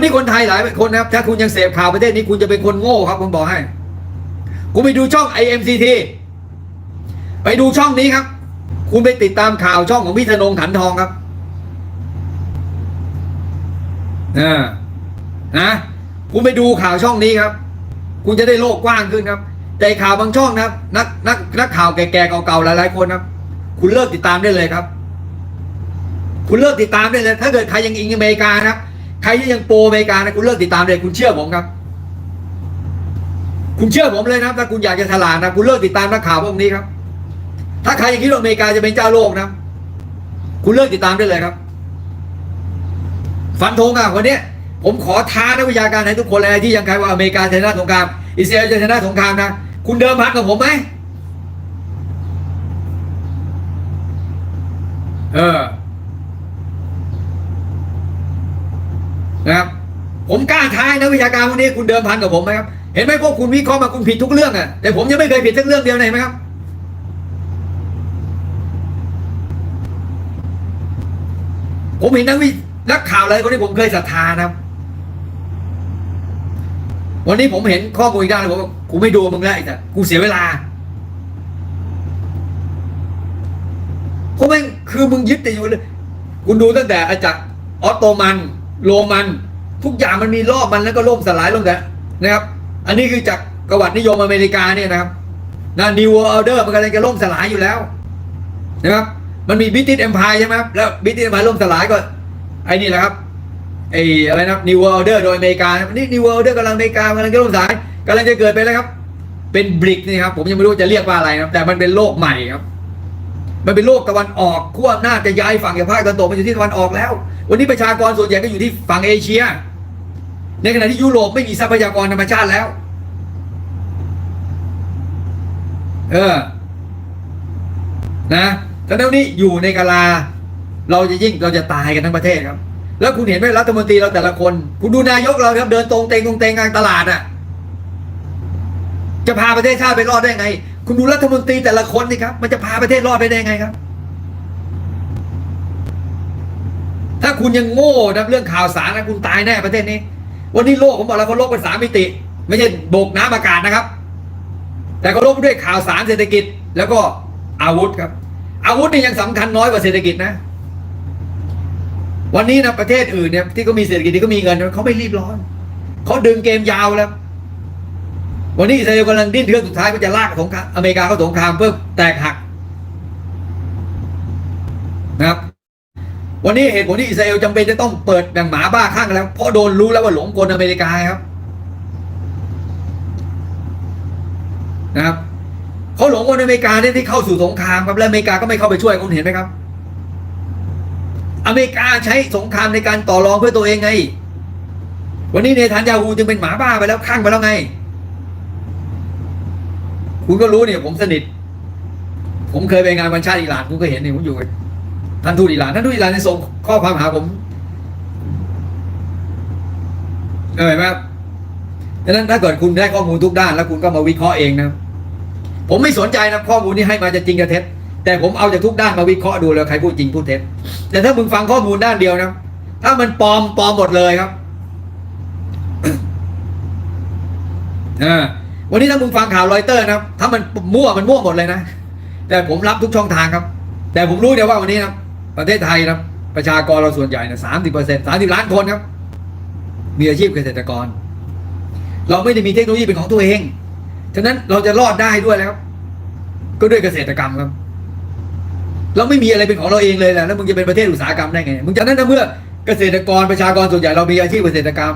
วันนี้คนไทยหลายคนนะครับ ถ้าคุณยังเสพข่าวประเทศนี้คุณจะเป็นคนโง่ครับผมบอกให้ คุณไปดูช่อง IMCT ไปดูช่องนี้ครับ คุณไปติดตามข่าวช่องของพี่ธนงถันทองครับนะนะคุณไปดูข่าวช่องนี้ครับ คุณจะได้โลกกว้างขึ้นครับ แต่ข่าวบางช่องนะครับ นักนักนักข่าวแก่ๆเก่าๆหลายๆคนครับ คุณเลิกติดตามได้เลยครับ คุณเลิกติดตามได้เลย ถ้าเกิดใครยังอิงอเมริกานะครับ ใครที่ยังโปรอเมริกานะคุณเลิกติดตามเลยคุณเชื่อผมครับ คุณเชื่อผมเลยนะครับถ้าคุณอยากจะฉลาดนะคุณเลิกติดตามนักข่าวพวกนี้ครับ ถ้าใครยังคิดว่าอเมริกาจะเป็นเจ้าโลกนะคุณเลิกติดตามได้เลยครับ ฟันธงอะวันนี้ผมขอท้านักวิชาการให้ทุกคนเลยที่ยังใครว่าอเมริกาจะชนะสงครามอิสราเอลจะชนะสงครามนะคุณเดิมพันกับผมไหมเออ นะครับ ผมกล้าท้ายนักวิชาการวันนี้คุณเดิมพันกับผมไหมครับ เห็นไหมพวกคุณวิเคราะห์มาคุณผิดทุกเรื่องอะแต่ผมยังไม่เคยผิดสักเรื่องเดียวเลยไหมครับ ผมเห็นนักวินักข่าวอะไรคนที่ผมเคยศรัทธานะวันนี้ผมเห็นข้อมูลอีกด้านผมกูไม่ดูมึงแล้วไอ้แต่กูเสียเวลาเพราะแม่งคือมึงยึดแติดอยู่เลยคุณดูตั้งแต่อาจากออตโตมัน โรมัน ทุกอย่างมันมีรอบมันแล้วก็ล่มสลายลงแต่นะครับ อันนี้คือจากประวัตินิยมอเมริกาเนี่ยนะครับนะนิวออเดอร์มันกำลังจะล่มสลายอยู่แล้วนะครับ มันมีบิติสเอ็มพายใช่ไหมครับแล้วบิติสเอ็มพายล่มสลายก็ไอ้นี่แหละครับไอ้อะไรนะนิวออเดอร์โดยอเมริกานี่นิวออเดอร์กำลังอเมริกากำลังจะล่มสลายกำลังจะเกิดไปแล้วครับ เป็นบริกนี่ครับผมยังไม่รู้จะเรียกว่าอะไรนะครับแต่มันเป็นโลกใหม่ครับมันเป็นโลกตะวันออกขั้วอำนาจจะย้ายฝั่งจากภาคตะวันตกมาอยู่ที่ตะวันออกแล้ว วันนี้ประชากรส่วนใหญ่ก็อยู่ที่ฝั่งเอเชีย ในขณะที่ยุโรปไม่มีทรัพยากรธรรมชาติแล้ว เออ นะแต่แล้วนี้อยู่ในกาลา เราจะยิ่งเราจะตายกันทั้งประเทศครับ แล้วคุณเห็นไหมรัฐมนตรีเราแต่ละคน คุณดูนายกเราครับ เดินตรงเตงตรงเตงกลางตลาดอะ จะพาประเทศชาติไปรอดได้ไง คุณดูรัฐมนตรีแต่ละคนนี่ครับ มันจะพาประเทศรอดไปได้ไงครับถ้าคุณยังโง่นะเรื่องข่าวสารนะคุณตายแน่ประเทศนี้ วันนี้โลกผมบอกแล้วเขาโลกเป็นสามมิติ ไม่ใช่โบกน้ำอากาศนะครับ แต่เขาโลกด้วยข่าวสารเศรษฐกิจ แล้วก็อาวุธครับ อาวุธนี่ยังสำคัญน้อยกว่าเศรษฐกิจนะ วันนี้นะประเทศอื่นเนี่ยที่เขามีเศรษฐกิจที่เขามีเงินเขาไม่รีบร้อนเขาดึงเกมยาวแล้ว วันนี้อิสราเอลกำลังดิ้นเรื่องสุดท้ายมันจะลากสงครามอเมริกาเข้าสงครามเพื่อแตกหักนะครับ วันนี้เหตุผลที่อิสราเอลจำเป็นจะต้องเปิดดังหมาบ้าข้างกันแล้ว เพราะโดนรู้แล้วว่าหลงกลอเมริกาครับ นะครับเขาหลงกลอเมริกาเนี่ยที่เข้าสู่สงครามครับและอเมริกาก็ไม่เข้าไปช่วยคุณเห็นไหมครับ อเมริกาใช้สงครามในการต่อรองเพื่อตัวเองไง วันนี้เนทันยาฮูจึงเป็นหมาบ้าไปแล้วข้างไปแล้วไง คุณก็รู้เนี่ยผมสนิท ผมเคยไปงานวันชาติอิหร่านคุณก็เห็นเนี่ยผมอยู่ ท่านทูตอิหร่านท่านทูตอิหร่านเนี่ยส่งข้อความหาผมเห็นไหมครับดังนั้นถ้าเกิดคุณได้ข้อมูลทุกด้าน แล้วคุณก็มาวิเคราะห์เองนะ ผมไม่สนใจนะข้อมูลที่ให้มาจะจริงกับเท็จ แต่ผมเอาจากทุกด้านมาวิเคราะห์ดูแล้วใครพูดจริงพูดเท็จ แต่ถ้ามึงฟังข้อมูลด้านเดียวนะ ถ้ามันปลอมปลอมหมดเลยครับวันนี้ถ้ามึงฟังข่าวรอยเตอร์นะถ้ามันมั่วมันมั่วหมดเลยนะ แต่ผมรับทุกช่องทางครับ แต่ผมรู้เดียวว่าวันนี้นะ ประเทศไทยนะประชากรเราส่วนใหญ่นะสามสิบเปอร์เซ็นต์สามสิบล้านคนครับ มีอาชีพเกษตรกร เราไม่ได้มีเทคโนโลยีเป็นของตัวเอง ฉะนั้นเราจะรอดได้ด้วยแล้ว ก็ด้วยเกษตรกรรมครับ เราไม่มีอะไรเป็นของเราเองเลยแหละแล้วมึงจะเป็นประเทศอุตสาหกรรมได้ไง มึงจากนั้นนะเมื่อเกษตรกรประชากรส่วนใหญ่เรามีอาชีพเกษตรกรรม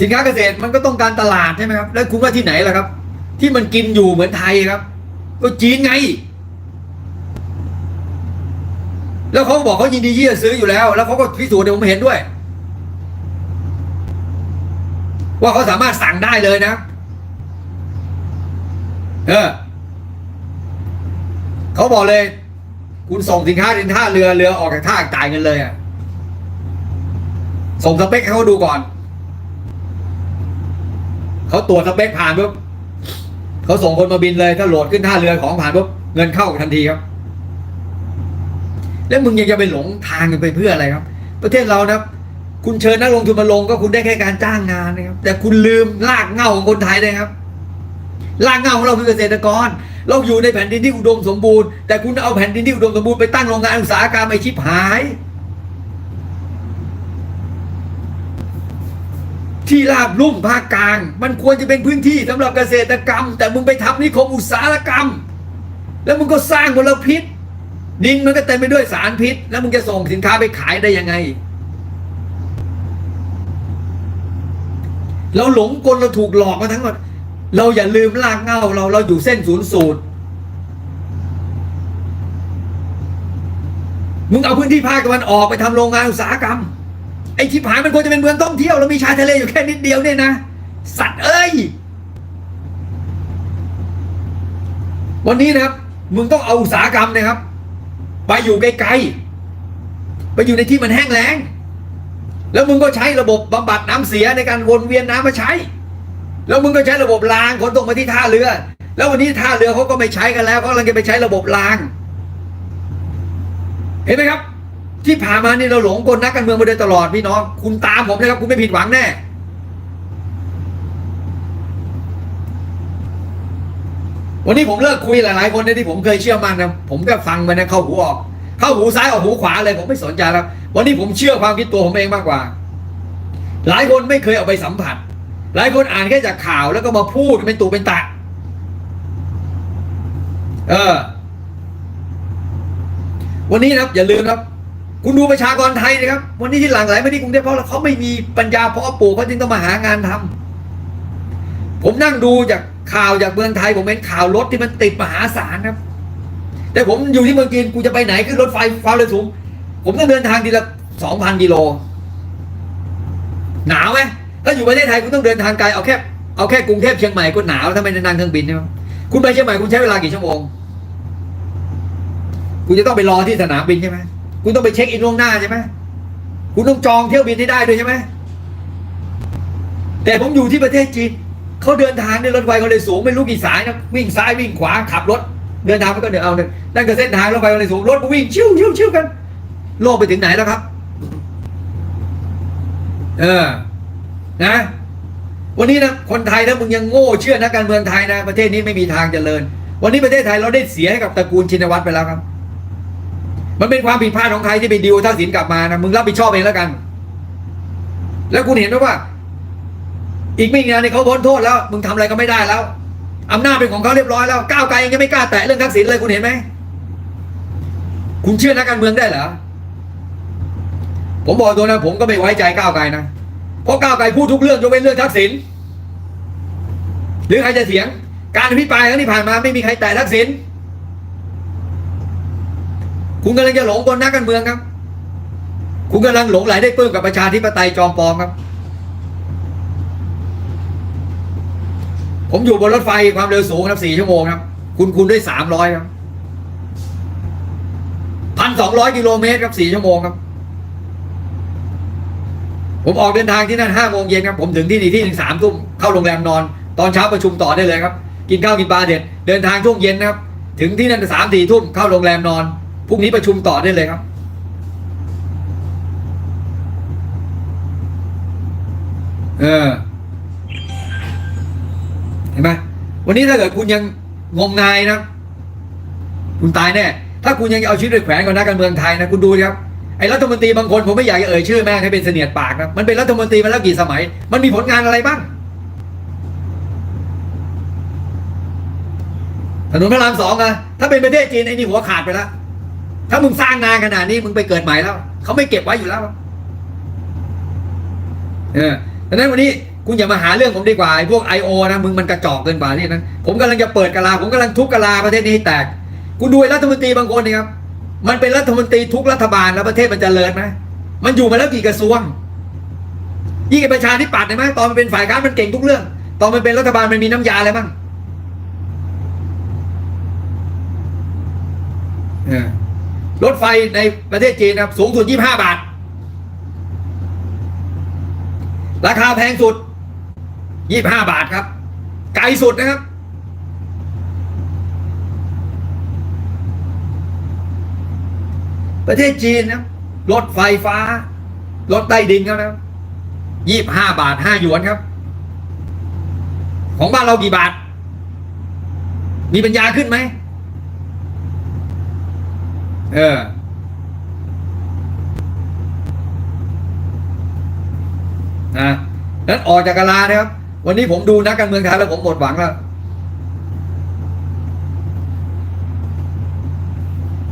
สินค้าเกษตรมันก็ต้องการตลาดใช่ไหมครับ แล้วคุณว่าที่ไหนล่ะครับ ที่มันกินอยู่เหมือนไทยครับ ก็จีนไง แล้วเขาบอกเขายินดีที่จะซื้ออยู่แล้ว แล้วเขาก็พิสูจน์เดี๋ยวผมเห็นด้วย ว่าเขาสามารถสั่งได้เลยนะ เออเขาบอกเลย คุณส่งสินค้าถึงท่าเรือเรือออกจากท่าจ่ายเงินเลยอะ่ะส่งสเปคให้เขาดูก่อนเขาตรวจสเปคผ่านปุ๊บเขาส่งคนมาบินเลยถ้าโหลดขึ้นท่าเรือของผ่านปุ๊บเงินเข้าทันทีครับ แล้วมึงยังจะไปหลงทางกันไปเพื่ออะไรครับ ประเทศเรานะคุณเชิญนักลงทุนมาลงก็คุณได้แค่การจ้างงานนะครับ แต่คุณลืมรากเหง้าของคนไทยนะครับรากเหง้าของเราคือเกษตรกร เราอยู่ในแผ่นดินที่อุดมสมบูรณ์แต่คุณเอาแผ่นดินที่อุดมสมบูรณ์ไปตั้งโรงงานอุตสาหกรรมไอชิบหาย ที่ราบลุ่มภาคกลาง มันควรจะเป็นพื้นที่สำหรับเกษตรกรรม แต่มึงไปทำนิคมอุตสาหกรรม แล้วมึงก็สร้างมลพิษ ดินมันก็เต็มไปด้วยสารพิษ แล้วมึงจะส่งสินค้าไปขายได้ยังไง เราหลงกลเราถูกหลอกมาทั้งหมดเราอย่าลืมรากเงาเราเราอยู่เส้นศูนย์สูตรมึงเอาพื้นที่ภาคตะวันออกไปทำโรงงานอุตสาหกรรม ไอ้ที่ผายมันควรจะเป็นเมืองท่องเที่ยวแล้วมีชายทะเลอยู่แค่นิดเดียวเนี่ยนะ สัตว์เอ้ย วันนี้นะครับ มึงต้องเอาอุตสาหกรรมนะครับ ไปอยู่ไกลๆ ไปอยู่ในที่มันแห้งแล้ง แล้วมึงก็ใช้ระบบบำบัดน้ำเสียในการวนเวียนน้ำมาใช้ แล้วมึงก็ใช้ระบบรางขนส่งมาที่ท่าเรือ แล้ววันนี้ท่าเรือเขาก็ไม่ใช้กันแล้วเขากำลังจะไปใช้ระบบราง เห็นไหมครับ ที่ผ่านมานี่เราหลงกลนักการเมืองมาโดยตลอดพี่น้อง คุณตามผมนะครับคุณไม่ผิดหวังแน่ วันนี้ผมเลิกคุยหลายๆคนเนี่ยที่ผมเคยเชื่อมั่นนะผมก็ฟังไปนะเข้าหูออก เข้าหูซ้ายออกหูขวาเลยผมไม่สนใจแล้ว วันนี้ผมเชื่อความคิดตัวผมเองมากกว่า หลายคนไม่เคยเอาไปสัมผัส หลายคนอ่านแค่จากข่าวแล้วก็มาพูดเป็นตูเป็นตะเออ วันนี้นะครับอย่าลืมครับ คุณดูประชากรไทยนะครับ วันนี้ที่หลั่งไหลไมาที่กรุงเทพเพราะเขาไม่มีปัญญาเพาะปลูกเขาจึงต้องมาหางานทำผมนั่งดูจาก ข่าวจากเมืองไทยผมเห็นข่าวรถที่มันติดมหาศาลครับ แต่ผมอยู่ที่เมืองจีนกูจะไปไหนขึ้นรถไฟควาเร็วสูง ผมต้องเดินทางทีละสองพันกิโล หนาวไหมถ้าอยู่ประเทศไทยคุณต้องเดินทางไกลเอาแค่เอาแค่กรุงเทพเชียงใหม่ก็หนาวถ้าไม่ได้นั่งเครื่องบินใช่ไหมคุณไปเชียงใหม่คุณใช้เวลากี่ชั่วโมงคุณจะต้องไปรอที่สนามบินใช่ไหมคุณต้องไปเช็คอินล่วงหน้าใช่ไหมคุณต้องจองเที่ยวบินให้ได้ด้วยใช่ไหมแต่ผมอยู่ที่ประเทศจีน เขาเดินทางในรถไฟเขาเลยสูงไม่รู้กี่สายนะวิ่งซ้ายวิ่งขวาขับรถ เดินทางมันก็เดินเอาเนี่ยนั่นก็เส้นทางรถไฟเขาเลยสูงรถก็วิ่งชิวชิวชิวกัน โลกไปถึงไหนแล้วครับ เออนะวันนี้นะคนไทยถ้ามึงยังโง่เชื่อนักการเมืองไทยนะ ประเทศนี้ไม่มีทางเจริญ วันนี้ประเทศไทยเราได้เสียให้กับตระกูลชินวัตรไปแล้วครับ มันเป็นความผิดพลาดของใครที่ไปดิวทักษิณกลับมานะมึงรับผิดชอบเองแล้วกัน แล้วคุณเห็นไหมว่า อีกไม่นานเนี่ยเขาพ้นโทษแล้ว มึงทำอะไรก็ไม่ได้แล้วอำนาจเป็นของเขาเรียบร้อยแล้วก้าวไกลยังไม่กล้าแตะเรื่องทักษิณเลยคุณเห็นไหมคุณเชื่อนักการเมืองได้เหรอผมบอกตัวนะผมก็ไม่ไว้ใจก้าวไกลนะเพราะก้าวไกลพูดทุกเรื่องยกเว้นเรื่องทักษิณหรือใครจะเถียง การอภิปรายครั้งที่ผ่านมาไม่มีใครแตะทักษิณคุณกำลังจะหลงกลนักการเมืองครับ คุณกำลังหลงไหลได้ปลื้มกับประชาธิปไตยจอมปลอมครับ ผมอยู่บนรถไฟความเร็วสูงครับสี่ชั่วโมงครับ คุณคุณด้วยสามร้อยครับพันสองร้อยกิโลเมตรครับสี่ชั่วโมงครับ ผมออกเดินทางที่นั่นห้าโมงเย็นครับ ผมถึงที่นี่ที่หนึ่งสามทุ่มเข้าโรงแรมนอน ตอนเช้าประชุมต่อได้เลยครับ กินข้าวกินปลาเด็ดเดินทางช่วงเย็นนะครับ ถึงที่นั่นสามสี่ทุ่มเข้าโรงแรมนอนพรุ่งนี้ประชุมต่อได้เลยครับเออ เห็นไหมวันนี้ถ้าเกิดคุณยังงมงายนะ คุณตายแน่ ถ้าคุณยังเอาชีวิตไปแขวนกับนักการเมืองไทยนะคุณดูครับไอ้รัฐมนตรีบางคนผมไม่อยากจะเอ่ยชื่อแม่งให้เป็นเสนียดปากนะมันเป็นรัฐมนตรีมาแล้วกี่สมัย มันมีผลงานอะไรบ้างถนนพระรามสองอะถ้าเป็นประเทศจีนไอ้นี่หัวขาดไปแล้วถ้ามึงสร้างงานขนาดนี้มึงไปเกิดใหม่แล้วเขาไม่เก็บไว้อยู่แล้วเออดังนั้นวันนี้ คุณอย่ามาหาเรื่องผมดีกว่าไอ้พวกไอโอนะมึงมันกระจอกเกินกว่านี่นั้นผมกำลังจะเปิดกะลาผมกำลังทุบกะลาประเทศนี้ให้แตกคุณดูรัฐมนตรีบางคนนี่ครับมันเป็นรัฐมนตรีทุกรัฐบาลแล้วประเทศมันจเจริญไหมมันอยู่มาแล้วกี่กระทรวงยิ่งประชาธิปัตย์เห็นไหมตอนมันเป็นฝ่ายค้านมันเก่งทุกเรื่อง ตอนมันเป็นรัฐบาลมันมีน้ำยาอะไรบ้างรถไฟในประเทศจีนครับสูงสุด25บาท ราคาแพงสุด 25บาทครับ ไกลสุดนะครับ ประเทศจีนนะรถไฟฟ้า รถใต้ดินเขานะครับยี่ห้าบาทห้าหยวนครับ ของบ้านเรากี่บาท มีปัญญาขึ้นไหม เออนะนั้นออกจากกาลานะครับ วันนี้ผมดูนักการเมืองไทยแล้วผมหมดหวังแล้ว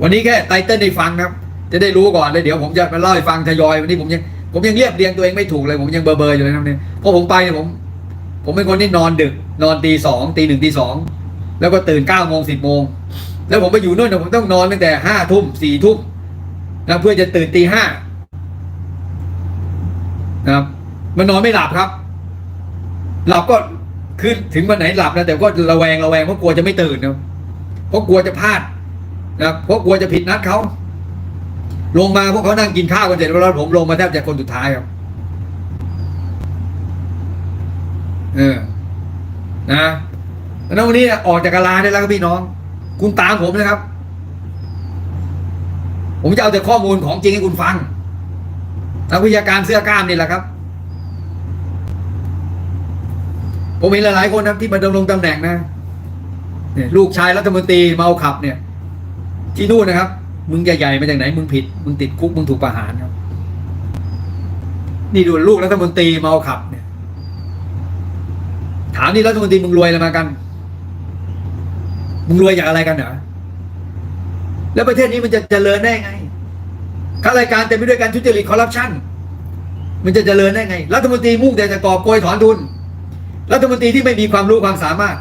วันนี้แค่ไตเติ้ลได้ฟังนะครับ จะได้รู้ก่อนเลยเดี๋ยวผมจะมาเล่าให้ฟังทยอยวันนี้ผมยังผมยังเรียบเรียงตัวเองไม่ถูกเลย ผมยังเบอร์เบอร์อยู่เลยนะครับเนี่ยเพราะผมไปเนี่ยผม ผมเป็นคนที่นอนดึก นอนตีสองตีหนึ่งตีสองแล้วก็ตื่นเก้าโมงสิบโมงแล้วผมไปอยู่นู่นเนี่ยผมต้องนอนตั้งแต่ห้าทุ่มสี่ทุ่มนะเพื่อจะตื่นตีห้านะครับ มันนอนไม่หลับครับ หลับก็คือถึงวันไหนหลับนะแต่ก็ระแวงระแวงเพราะกลัวจะไม่ตื่นนะเพราะกลัวจะพลาดนะเพราะกลัวจะผิดนัดเขาลงมาพวกเขานั่งกินข้าวกันเสร็จแล้วผมลงมาแทบจะคนสุดท้ายครับเออนะแล้ววันนี้ออกจากกาลาได้แล้วครับพี่น้อง คุณตามผมนะครับ ผมจะเอาแต่ข้อมูลของจริงให้คุณฟังนักวิทยาการเสื้อกล้ามนี่แหละครับ ผมเห็นหลายๆคนนะที่มาดำรงตำแหน่งนะเนี่ยลูกชายรัฐมนตรีเมาขับเนี่ย ที่นู่นนะครับ มึงใหญ่ๆมาจากไหน มึงผิด มึงติดคุกมึงถูกประหารครับ นี่ดูลูกรัฐมนตรีเมาขับเนี่ย ถามนี่รัฐมนตรีมึงรวยอะไรมากัน มึงรวยจากอะไรกันเหรอแล้วประเทศนี้มันจะเจริญได้ไงข้ารายการเต็มไปด้วยการทุจริตคอร์รัปชันมันจะเจริญได้ไง รัฐมนตรีมุ่งแต่จะกอบโกยถอนทุน รัฐมนตรีที่ไม่มีความรู้ความสามารถ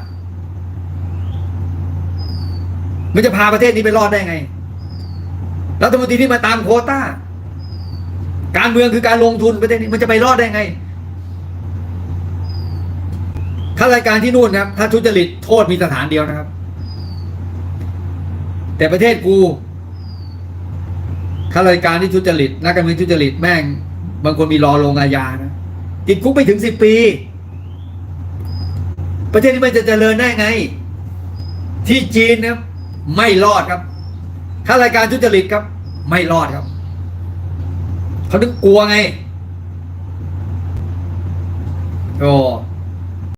มันจะพาประเทศนี้ไปรอดได้ไง รัฐมนตรีที่มาตามโควต้า การเมืองคือการลงทุนประเทศนี้มันจะไปรอดได้ไงข้ารายการที่นู่นนะครับ ถ้าทุจริตโทษมีสถานเดียวนะครับ แต่ประเทศกูข้ารายการที่ทุจริตนักการเมืองทุจริตแม่ง บางคนมีรอลงอาญานะติดคุกไปถึงสิบปี ประเทศนี้มันจะเจริญได้ไง ที่จีนนะครับไม่รอดครับข้ารายการทุจริตครับ ไม่รอดครับเขาถึงกลัวไงโอ้